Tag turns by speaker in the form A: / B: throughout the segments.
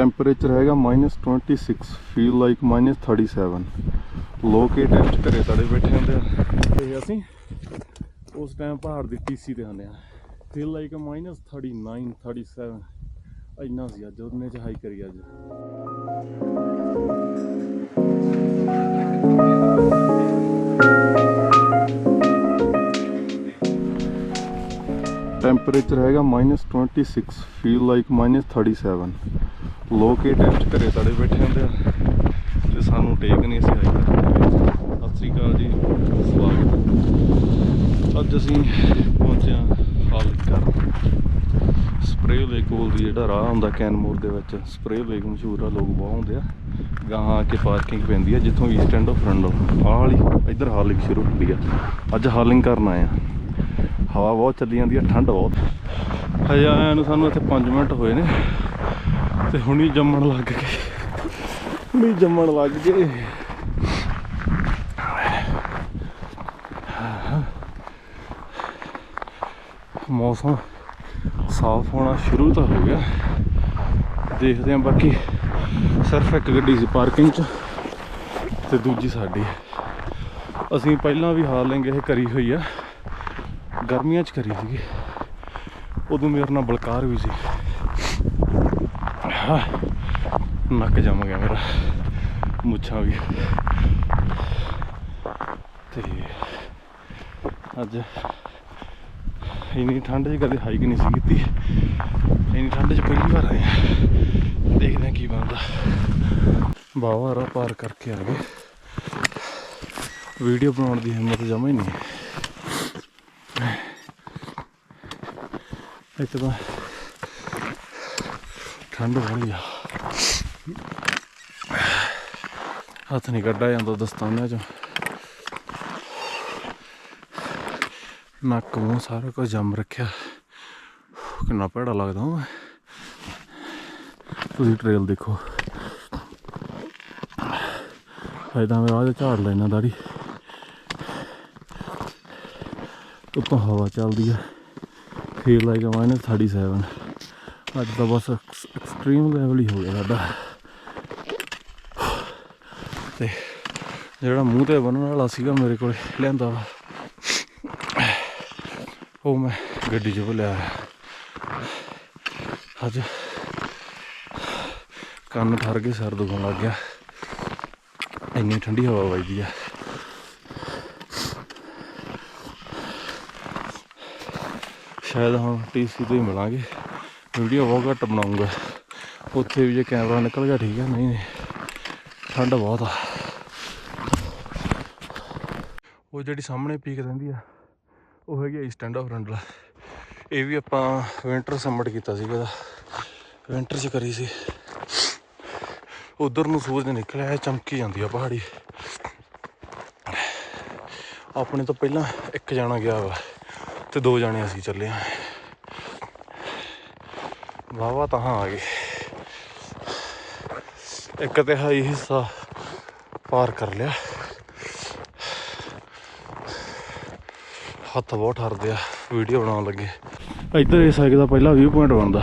A: Temperature ਹੈਗਾ -26 feel like -37 locket ਵਿੱਚ ਘਰੇ ਸਾਡੇ ਬੈਠੇ ਹੁੰਦੇ ਆ। ਤੇ ਅਸੀਂ ਉਸ ਟਾਈਮ ਪਹਾੜ ਦੀ ਟੀਸੀ ਤੇ ਹੁੰਦੇ ਆ। ਫੀਲ ਲਾਈਕ -39 37 ਇੰਨਾ ਸੀ ਅੱਜ, ਉਹਨੇ ਚ ਹਾਈ ਕਰੀ ਅੱਜ। ਟੈਂਪਰੇਚਰ ਹੈਗਾ -26 ਫੀਲ ਲਾਈਕ -37 ਲੋਕੇਟ ਵਿੱਚ ਘਰੇ ਸਾਡੇ ਬੈਠੇ ਹੁੰਦੇ ਆ, ਤੇ ਸਾਨੂੰ ਟੇਕ ਨਹੀਂ ਅਸੀਂ ਹਾਈ ਕਰਦੇ ਸਤਿ ਸ੍ਰੀ ਅਕਾਲ ਜੀ, ਸਵਾਗਤ। ਅੱਜ ਅਸੀਂ ਪਹੁੰਚੇ ਹਾਂ ਹਾਲ ਕਰਨ ਸਪਰੇ ਲੇਕ ਕੋਲ ਦੀ ਜਿਹੜਾ ਰਾਹ ਹੁੰਦਾ ਕੈਨਮੋਰ ਦੇ ਵਿੱਚ ਸਪਰੇ ਲੇਕ ਮਸ਼ਹੂਰ ਆ, ਲੋਕ ਬਹੁਤ ਹੁੰਦੇ ਆ। ਗਾਹਾਂ ਆ ਕੇ ਪਾਰਕਿੰਗ ਪੈਂਦੀ ਆ, ਜਿੱਥੋਂ ਈਸਟ ਐਂਡ ਆਫ ਫਰੰਟ ਆਹ ਵਾਲੀ ਇੱਧਰ ਹਾਲਿੰਗ ਸ਼ੁਰੂ ਹੁੰਦੀ ਆ। ਅੱਜ ਹਾਲਿੰਗ ਕਰਨ ਆਏ ਆ। ਹਵਾ ਬਹੁਤ ਚੱਲੀ ਜਾਂਦੀ ਹੈ, ਠੰਡ ਬਹੁਤ। ਹਜੇ ਆਇਆਂ ਨੂੰ ਸਾਨੂੰ ਇੱਥੇ 5 ਮਿੰਟ ਹੋਏ ਨੇ ਤੇ ਹੁਣੀ ਜੰਮਣ ਲੱਗ ਗਏ। ਹੁਣੀ ਜੰਮਣ ਲੱਗ ਗਏ। ਮੌਸਮ ਸਾਫ਼ ਹੋਣਾ ਸ਼ੁਰੂ ਤਾਂ ਹੋ ਗਿਆ। ਦੇਖਦੇ ਹਾਂ ਬਾਕੀ ਸਿਰਫ ਇੱਕ ਗੱਡੀ ਸੀ ਪਾਰਕਿੰਗ 'ਚ ਤੇ ਦੂਜੀ ਸਾਡੀ। ਅਸੀਂ ਪਹਿਲਾਂ ਵੀ ਹਾਲਿੰਗ ਇਹ ਕਰੀ ਹੋਈ ਆ। ਗਰਮੀਆਂ 'ਚ ਕਰੀ ਸੀਗੀ। ਉਦੋਂ ਮੇਰੇ ਨਾਲ ਬਲਕਾਰ ਵੀ ਸੀ। ਨੱਕ ਜੰਮ ਗਿਆ ਮੇਰਾ। ਮੁੱਛਾਂ ਵੀ। ਤੇ ਅੱਜ ਇੰਨੀ ਠੰਡ 'ਚ ਕਦੇ ਹਾਈਕ ਨਹੀਂ ਸੀ ਕੀਤੀ। ਇੰਨੀ ਠੰਡ 'ਚ ਪਹਿਲੀ ਵਾਰ ਆਏ ਹਾਂ। ਦੇਖਦੇ ਹਾਂ ਕੀ ਬਣਦਾ। ਬਾਵਾ ਰਾ ਪਾਰ ਕਰਕੇ ਆ ਗਏ। ਵੀਡੀਓ ਬਣਾਉਣ ਦੀ ਹਿੰਮਤ ਜਮਾ ਹੀ ਨਹੀਂ। ਇੱਕ ਤਾਂ ਠੰਡ ਬੜੀ ਆ ਹੱਥ ਨਹੀਂ ਕੱਢਿਆ ਜਾਂਦਾ ਦਸਤਾਨਿਆਂ ਚੋਂ ਨੱਕ ਮੂੰਹ ਸਾਰਾ ਕੁਝ ਜੰਮ ਰੱਖਿਆ ਕਿੰਨਾ ਭੈੜਾ ਲੱਗਦਾ ਮੈਂ ਤੁਸੀਂ ਟ੍ਰੇਲ ਦੇਖੋ ਫਾਇਦਾ ਮੈਂ ਆਹ ਝਾੜ ਲੈਣਾ ਦਾੜੀ ਉੱਤੋਂ ਹਵਾ ਚੱਲਦੀ ਆ ਫੀਲ ਲਾਈਕ ਮਾਈਨਸ 37 ਅੱਜ ਤਾਂ ਬਸ ਐਕਸਟ੍ਰੀਮ ਲੈਵਲ ਹੀ ਹੋ ਗਿਆ ਸਾਡਾ। ਤੇ ਜਿਹੜਾ ਮੂੰਹ ਤੇ ਬੰਨਣ ਵਾਲਾ ਸੀਗਾ ਮੇਰੇ ਕੋਲ, ਲਿਆਂਦਾ ਵਾ। ਉਹ ਮੈਂ ਗੱਡੀ 'ਚ ਭੁੱਲਿਆ ਅੱਜ ਕੰਨ ਠਰ ਕੇ ਸਿਰ ਦੁਖਣ ਲੱਗ ਗਿਆ। ਇੰਨੀ ਠੰਡੀ ਹਵਾ ਵੱਜਦੀ ਆ। ਸ਼ਾਇਦ ਹੁਣ ਟੀਸੀ ਤੋਂ ਹੀ ਮਿਲਾਂਗੇ। ਵੀਡੀਓ ਬਹੁਤ ਘੱਟ ਬਣਾਉਂਗਾ। ਉੱਥੇ ਵੀ ਜੇ ਕੈਮਰਾ ਨਿਕਲ ਗਿਆ, ਠੀਕ ਹੈ ਨਹੀਂ ਨਹੀਂ। ਠੰਡ ਬਹੁਤ ਆ। ਉਹ ਜਿਹੜੀ ਸਾਹਮਣੇ ਪੀਕ ਰਹਿੰਦੀ ਆ, ਉਹ ਹੈਗੀ ਈਸਟ ਐਂਡ ਆਫ ਰੰਡਲਾ ਇਹ ਵੀ ਆਪਾਂ ਵਿੰਟਰ ਸਬਮਿਟ ਕੀਤਾ ਸੀਗਾ ਇਹਦਾ। ਵਿੰਟਰ 'ਚ ਕਰੀ ਸੀ। ਉਧਰ ਨੂੰ ਸੂਰਜ ਨਿਕਲਿਆ ਚਮਕੀ ਜਾਂਦੀ ਆ ਪਹਾੜੀ। ਆਪਣੇ ਤੋਂ ਪਹਿਲਾਂ ਇੱਕ ਜਾਣਾ ਗਿਆ ਵਾ। ਤੇ ਦੋ ਜਾਣੇ ਅਸੀਂ ਚੱਲੇ ਆ। ਵਾਵਾ ਤਾਂ ਆ ਗਏ। ਇੱਕ ਤੇ ਹਾਈ ਹਿੱਸਾ ਪਾਰ ਕਰ ਲਿਆ। ਹੱਥ ਬਹੁਤ ਹਰਦੇ ਆ, ਵੀਡੀਓ ਬਣਾਉਣ ਲੱਗੇ। ਇੱਧਰ ਇਸ ਸਾਈਕ ਦਾ ਪਹਿਲਾ ਵਿਊ ਪੁਆਇੰਟ ਬਣਦਾ।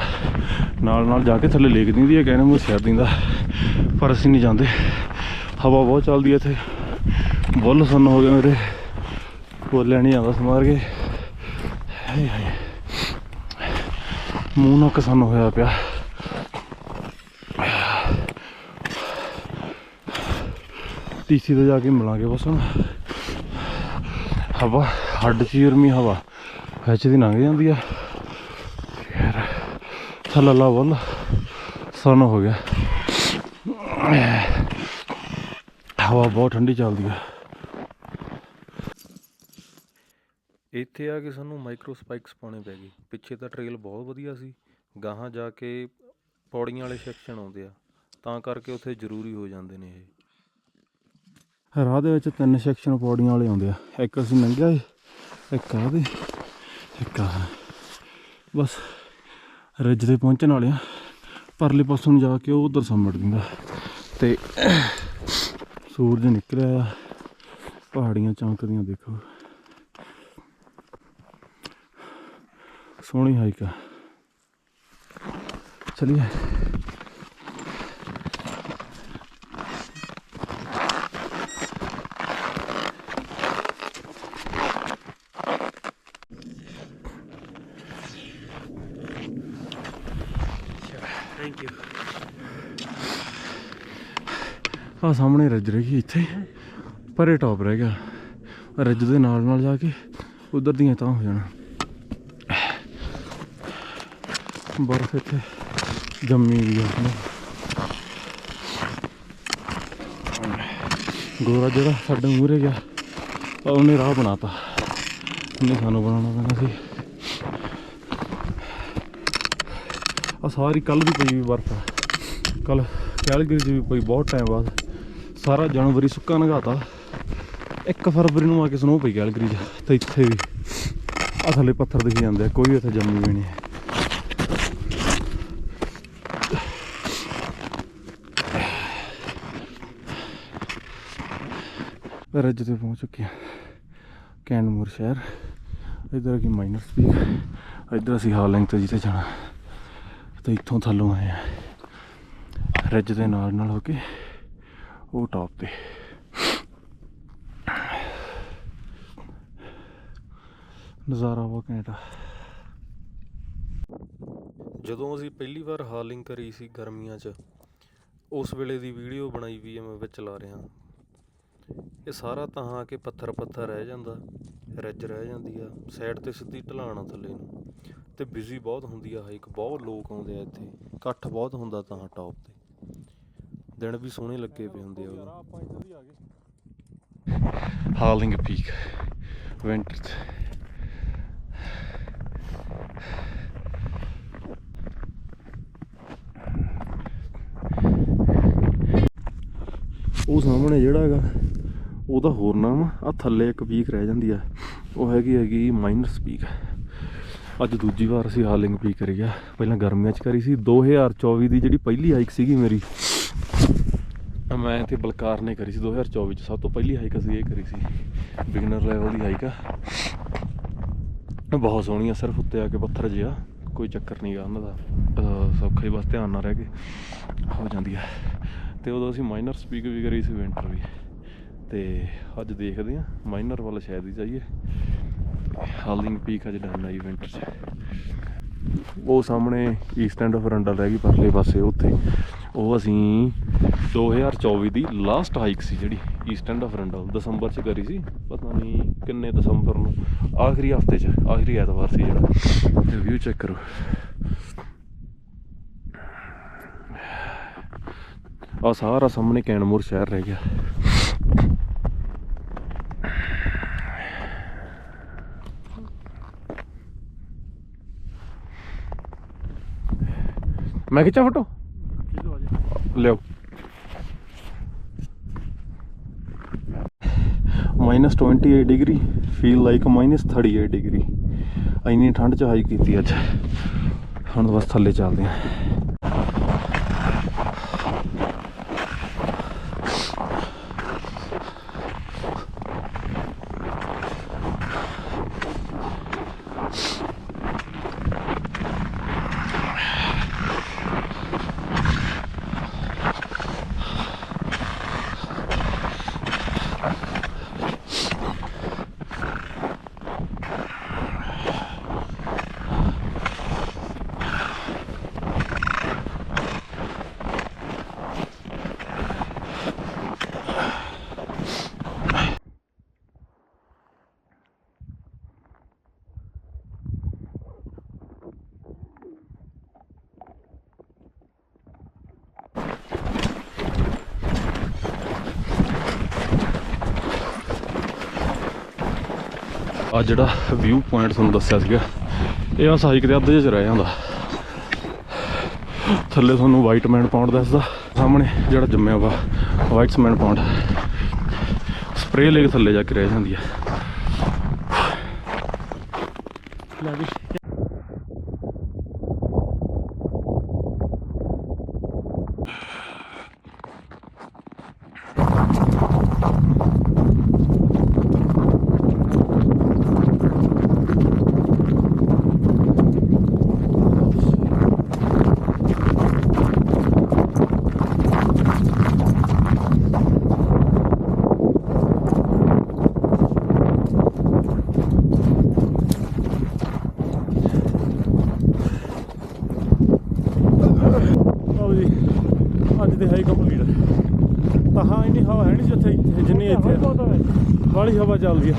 A: ਨਾਲ ਨਾਲ ਜਾ ਕੇ ਥੱਲੇ ਲੇਕ ਦਿੰਦੀ ਹੈ ਕਹਿੰਦੇ ਮੈਂ ਸਿਰ ਦਿੰਦਾ। ਪਰ ਅਸੀਂ ਨਹੀਂ ਜਾਂਦੇ। ਹਵਾ ਬਹੁਤ ਚੱਲਦੀ ਹੈ ਇੱਥੇ। ਬੁੱਲ ਸੁੰਨ ਹੋ ਗਏ ਮੇਰੇ। ਬੋਲਿਆ ਨਹੀਂ ਆਉਂਦਾ ਸਮਾਰ ਕੇ। ਹਾਏ ਹਾਏ ਮੂੰਹ ਨੱਕ ਸੰਨ ਹੋਇਆ ਪਿਆ ਟੀਸੀ ਤੇ ਜਾ ਕੇ ਮਿਲਾਂਗੇ ਬਸ ਹੁਣ ਹਵਾ ਹੱਡ ਚੀਰਮੀ ਹਵਾ ਵਿੱਚ ਦੀ ਲੰਘ ਜਾਂਦੀ ਆ ਯਾਰ ਥੱਲਾ ਵੱਲ ਸਨ ਹੋ ਗਿਆ ਹਵਾ ਬਹੁਤ ਠੰਡੀ ਚੱਲਦੀ ਆ ਇੱਥੇ ਆ ਕੇ ਸਾਨੂੰ ਮਾਈਕਰੋ ਸਪਾਈਕਸ ਪਾਉਣੇ ਪੈ ਗਏ। ਪਿੱਛੇ ਤਾਂ ਟ੍ਰੇਲ ਬਹੁਤ ਵਧੀਆ ਸੀ। ਗਾਹਾਂ ਜਾ ਕੇ ਪੌੜੀਆਂ ਵਾਲੇ ਸੈਕਸ਼ਨ ਆਉਂਦੇ ਆ। ਤਾਂ ਕਰਕੇ ਉੱਥੇ ਜ਼ਰੂਰੀ ਹੋ ਜਾਂਦੇ ਨੇ ਇਹ। ਰਾਹ ਦੇ ਵਿੱਚ ਤਿੰਨ ਸੈਕਸ਼ਨ ਪੌੜੀਆਂ ਵਾਲੇ ਆਉਂਦੇ ਆ। ਇੱਕ ਅਸੀਂ ਲੰਘਿਆ ਸੀ, ਇੱਕ ਆ ਦੇ ਇੱਕ ਆ ਬਸ ਰਿੱਜ ਤੇ ਪਹੁੰਚਣ ਵਾਲੇ ਆ। ਪਰਲੇ ਪਾਸੋਂ ਨੂੰ ਜਾ ਕੇ ਉਹ ਉਧਰ ਸੰਮੜ ਦਿੰਦਾ। ਤੇ ਸੂਰਜ ਨਿਕਲਿਆ ਪਹਾੜੀਆਂ ਚਮਕਦੀਆਂ ਦੇਖੋ। ਸੋਹਣੀ ਹਾਈਕ ਆ। ਚਲਿਏ। ਆ ਸਾਹਮਣੇ ਰੱਜ ਰਹੀ ਇੱਥੇ। ਪਰੇ ਟੌਪ ਰਹਿ ਗਿਆ। ਰੱਜ ਦੇ ਨਾਲ ਨਾਲ ਜਾ ਕੇ ਉਧਰ ਦੀਆਂ ਤਾਂ ਹੋ ਜਾਣਾ। ਬਰਫ਼ ਇੱਥੇ, ਜੰਮੀ ਵੀ ਆ ਗੋਰਾ ਜਿਹੜਾ ਸਾਡੇ ਮੂਹਰੇ ਗਿਆ ਉਹਨੇ ਰਾਹ ਬਣਾਤਾ। ਉਹਨੇ ਸਾਨੂੰ ਬਣਾਉਣਾ ਪੈਣਾ ਸੀ। ਆ ਸਾਰੀ ਕੱਲ ਵੀ ਪਈ ਵੀ ਬਰਫ਼ ਆ। ਕੱਲ ਕੈਲਗਰੀ 'ਚ ਵੀ ਪਈ ਬਹੁਤ ਟਾਈਮ ਬਾਅਦ। ਸਾਰਾ ਜਨਵਰੀ ਸੁੱਕਾ ਨਗਾਤਾ। 1 ਫਰਵਰੀ ਨੂੰ ਆ ਕੇ ਸਨੋ ਪਈ ਕੈਲਗਰੀ 'ਚ, ਤੇ ਇੱਥੇ ਵੀ। ਆ ਥੱਲੇ ਪੱਥਰ ਦਿਖੀ ਜਾਂਦੇ ਆ, ਕੋਈ ਇੱਥੇ ਜੰਮੀ ਵੀ ਨਹੀਂ। ਹੈ। ਰੱਜ ਤੇ ਪਹੁੰਚ ਚੁੱਕੇ ਹਾਂ ਕੈਨਮੂਰ ਸ਼ਹਿਰ। ਇਧਰ ਕੀ ਮਾਈਨਰ ਸਪੀਕ। ਇਧਰ ਅਸੀਂ ਹਾਲਿੰਗ ਤੇ ਜਿੱਥੇ ਜਾਣਾ। ਤੇ ਇੱਥੋਂ ਥੱਲੋਂ ਆਏ ਆ ਰੱਜ ਦੇ ਨਾਲ ਨਾਲ ਹੋ ਕੇ ਉਹ ਟੌਪ ਤੇ। ਨਜ਼ਾਰਾ ਵਾ ਘੈਂਟ
B: ਜਦੋਂ ਅਸੀਂ ਪਹਿਲੀ ਵਾਰ ਹਾਲਿੰਗ ਕਰੀ ਸੀ ਗਰਮੀਆਂ 'ਚ, ਉਸ ਵੇਲੇ ਦੀ ਵੀਡੀਓ ਬਣਾਈ ਵੀ ਆ ਮੈਂ ਵਿੱਚ ਲਾ ਰਿਹਾ। ਇਹ ਸਾਰਾ ਤਾਂ ਆ ਕੇ ਪੱਥਰ ਪੱਥਰ ਰਹਿ ਜਾਂਦਾ ਰੱਜ ਰਹਿ ਜਾਂਦੀ ਆ ਸਾਈਡ ਤੇ ਸਿੱਧੀ ਢਲਾਣ ਆ ਥੱਲੇ ਨੂੰ। ਤੇ ਬਿਜ਼ੀ ਬਹੁਤ ਹੁੰਦੀ ਆ ਹਾਈਕ ਬਹੁਤ ਲੋਕ ਆਉਂਦੇ ਆ ਇੱਥੇ। ਇਕੱਠ ਬਹੁਤ ਹੁੰਦਾ ਤਾਂ ਟੌਪ ਤੇ। ਦਿਨ ਵੀ ਸੋਹਣੇ ਲੱਗੇ ਪਏ ਹੁੰਦੇ ਆ ਉਦੋਂ।
A: ਆਪਾਂ ਇੱਧਰ ਹੀ ਆ ਗਏ ਹਾਲਿੰਗ ਪੀਕ ਵਿੰਟਰ ਉਹ ਸਾਹਮਣੇ ਜਿਹੜਾ ਹੈਗਾ ਉਹਦਾ ਹੋਰ ਨਾਮ ਆ, ਥੱਲੇ ਇੱਕ ਪੀਕ ਰਹਿ ਜਾਂਦੀ ਆ। ਉਹ ਹੈਗੀ ਹੈਗੀ ਮਾਈਨਸ ਪੀਕ ਅੱਜ ਦੂਜੀ ਵਾਰ ਅਸੀਂ ਹਾਲਿੰਗ ਪੀਕ ਕਰੀ ਆ। ਪਹਿਲਾਂ ਗਰਮੀਆਂ ਚ ਕਰੀ ਸੀ। 2024 ਦੀ ਜਿਹੜੀ ਪਹਿਲੀ ਹਾਈਕ ਸੀਗੀ ਮੇਰੀ ਮੈਂ ਤੇ ਬਲਕਾਰ ਨੇ ਕਰੀ ਸੀ। 2024 ਚ ਸਭ ਤੋਂ ਪਹਿਲੀ ਹਾਈਕ ਅਸੀਂ ਇਹ ਕਰੀ ਸੀ। ਬਿਗਨਰ ਲੈਵਲ ਦੀ ਹਾਈਕ ਆ। ਬਹੁਤ ਸੋਹਣੀ ਆ, ਸਿਰਫ ਉੱਤੇ ਆ ਕੇ ਪੱਥਰ ਜਿਹਾ ਕੋਈ ਚੱਕਰ ਨਹੀਂ ਗਾ, ਉਹਨਾਂ ਦਾ, ਅਹ, ਸੌਖਾ ਹੀ ਬਸ ਧਿਆਨ ਨਾਲ ਰਹਿ ਕੇ ਹੋ ਜਾਂਦੀ ਆ। ਤੇ ਉਦੋਂ ਅਸੀਂ ਮਾਈਨਰ ਸਪੀਕ ਵੀ ਕਰੀ ਸੀ ਵਿੰਟਰ ਵੀ। ਤੇ ਅੱਜ ਦੇਖਦੇ ਆ ਮਾਈਨਰ ਵੱਲ ਸ਼ਾਇਦ ਹੀ ਜਾਈਏ। ਹਾਲਿੰਗ ਪੀਕ ਅੱਜ ਡਨ ਆਈ ਵਿੰਟਰ ਚ। ਉਹ ਸਾਹਮਣੇ ਈਸਟ ਐਂਡ ਆਫ ਰੰਡਲ ਰਹਿ ਗਈ, ਪਰਲੇ ਪਾਸੇ ਉੱਥੇ। ਉਹ ਅਸੀਂ 2024 ਦੀ ਲਾਸਟ ਹਾਈਕ ਸੀ ਜਿਹੜੀ ਈਸਟ ਐਂਡ ਆਫ ਰੰਡਲ ਦਸੰਬਰ ਚ ਕਰੀ ਸੀ। ਪਤਾ ਨਹੀਂ ਕਿੰਨੇ ਦਸੰਬਰ ਨੂੰ, ਆਖਰੀ ਹਫ਼ਤੇ ਚ, ਆਖਰੀ ਐਤਵਾਰ ਸੀ ਜਿਹੜਾ। ਰਿਵਿਊ ਚੈੱਕ ਕਰੋ। ਆ ਸਾਰਾ ਸਾਹਮਣੇ ਕੈਨਮੋਰ ਸ਼ਹਿਰ ਰਹਿ ਗਿਆ। ਮੈਂ ਖਿੱਚਾਂ ਫੋਟੋ? ਲਿਓ minus 28 degree feel like minus 38 degree ਇੰਨੀ ਠੰਡ ਚ ਹਾਈ ਕੀਤੀ ਅੱਜ। ਹੁਣ ਬਸ ਥੱਲੇ ਚੱਲਦੇ ਹਾਂ ਆ ਜਿਹੜਾ ਵਿਊ ਪੁਆਇੰਟ ਤੁਹਾਨੂੰ ਦੱਸਿਆ ਸੀਗਾ, ਇਹ ਆ ਸਾਈਕ ਦੇ ਅੱਧੇ 'ਚ ਰਹਿ ਜਾਂਦਾ। ਥੱਲੇ ਤੁਹਾਨੂੰ ਵਾਈਟ ਮੈਨ ਪਾਉਂਡ ਦੱਸਦਾ, ਸਾਹਮਣੇ ਜਿਹੜਾ ਜੰਮਿਆ ਵਾ ਵਾਈਟ ਸਮੈਂਟ ਪਾਉਂਡ ਸਪਰੇਅ ਲੈ ਕੇ ਥੱਲੇ ਜਾ ਕੇ ਰਹਿ ਜਾਂਦੀ ਆ।
C: ਲੈ ਵੀ।
A: ਹਾਂ ਇੰਨੀ ਹਵਾ ਹੈ ਨਹੀਂ ਜਿੱਥੇ ਇੱਥੇ ਜਿੰਨੀ ਇੱਥੇ ਬਾਹਲੀ ਹਵਾ ਚੱਲਦੀ ਆ।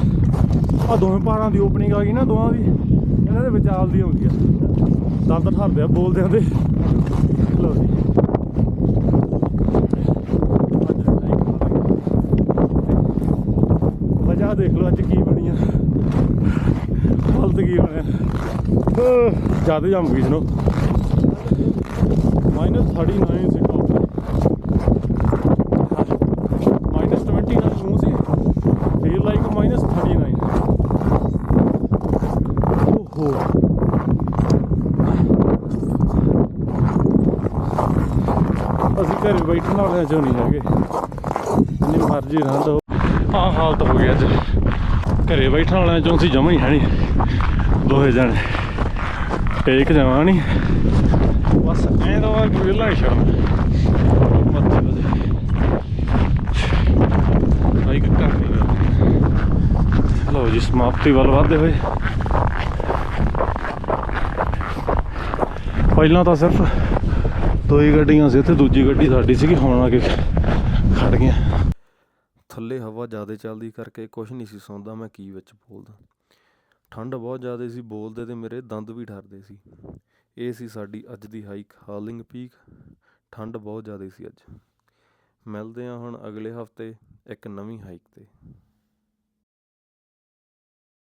A: ਆ ਦੋਵੇਂ ਪਹਾੜਾਂ ਦੀ ਓਪਨਿੰਗ ਆ ਗਈ ਨਾ ਦੋਵਾਂ ਦੀ। ਇਹਨਾਂ ਦੇ ਵਿਚਾਲ ਦੀ ਹੁੰਦੀ ਆ। ਦੰਦ ਠਰਦੇ ਆ ਬੋਲਦੇ ਆਂਦੇ ਲਓ ਜੀ। ਵਜ੍ਹਾ ਦੇਖ ਲਓ ਅੱਜ ਕੀ ਬਣੀ ਆ ਹਾਲਤ ਕੀ ਬਣਿਆ। ਜ਼ਿਆਦਾ ਜੰਮ ਗਈ ਜਨੋ ਮਾਈਨਸ 39 ਸੀ ਟੌਪ ਮਾਈਨਸ 29 ਨੂੰ ਸੀ ਫੀਲ ਲਾਈਕ ਮਾਈਨਸ 39 ਓਹੋ ਅਸੀਂ ਘਰੇ ਬੈਠਣ ਵਾਲਿਆਂ ਚੋਂ ਨਹੀਂ ਹੈਗੇ। ਜਿੰਨੀ ਮਰਜ਼ੀ ਰਹਿਣ ਦੋ ਆਹ ਹਾਲਤ ਹੋ ਗਿਆ ਅੱਜ। ਘਰੇ ਬੈਠਣ ਵਾਲਿਆਂ ਚੋਂ ਅਸੀਂ ਜਮਾ ਹੀ ਹੈ ਨਹੀਂ। ਦੋਹੇ ਜਾਣੇ। ਟੇਕ ਜਾਵਾਂ ਨਹੀਂ। ਬਸ ਐਂ ਤਾਂ ਕਿ ਵਿਹਲਾ ਹੀ ਛੜਨਾ ਮੱਥੇ ਵਜੇ ਬਾਈਕ ਕਰ ਲਓ ਜੀ, ਸਮਾਪਤੀ ਵੱਲ ਵਧਦੇ ਹੋਏ। ਪਹਿਲਾਂ ਤਾਂ ਸਿਰਫ ਦੋ ਹੀ ਗੱਡੀਆਂ ਸੀ ਇੱਥੇ ਦੂਜੀ ਗੱਡੀ ਸਾਡੀ ਸੀਗੀ, ਹੁਣ ਆ ਕੇ ਖੜ ਗਏ
D: ਥੱਲੇ ਹਵਾ ਜ਼ਿਆਦਾ ਚੱਲਦੀ ਕਰਕੇ ਕੁਝ ਨਹੀਂ ਸੀ ਸੁਣਦਾ ਮੈਂ ਕੀ ਵਿੱਚ ਬੋਲਦਾ। ਠੰਡ ਬਹੁਤ ਜ਼ਿਆਦਾ ਸੀ, ਬੋਲਦੇ ਤੇ ਮੇਰੇ ਦੰਦ ਵੀ ਠਰਦੇ ਸੀ। ਇਹ ਸੀ ਸਾਡੀ ਅੱਜ ਦੀ ਹਾਈਕ ਹਾਲਿੰਗ ਪੀਕ ਠੰਡ ਬਹੁਤ ਜ਼ਿਆਦਾ ਸੀ ਅੱਜ। ਮਿਲਦੇ ਹਾਂ ਹੁਣ ਅਗਲੇ ਹਫ਼ਤੇ ਇੱਕ ਨਵੀਂ ਹਾਈਕ ਤੇ।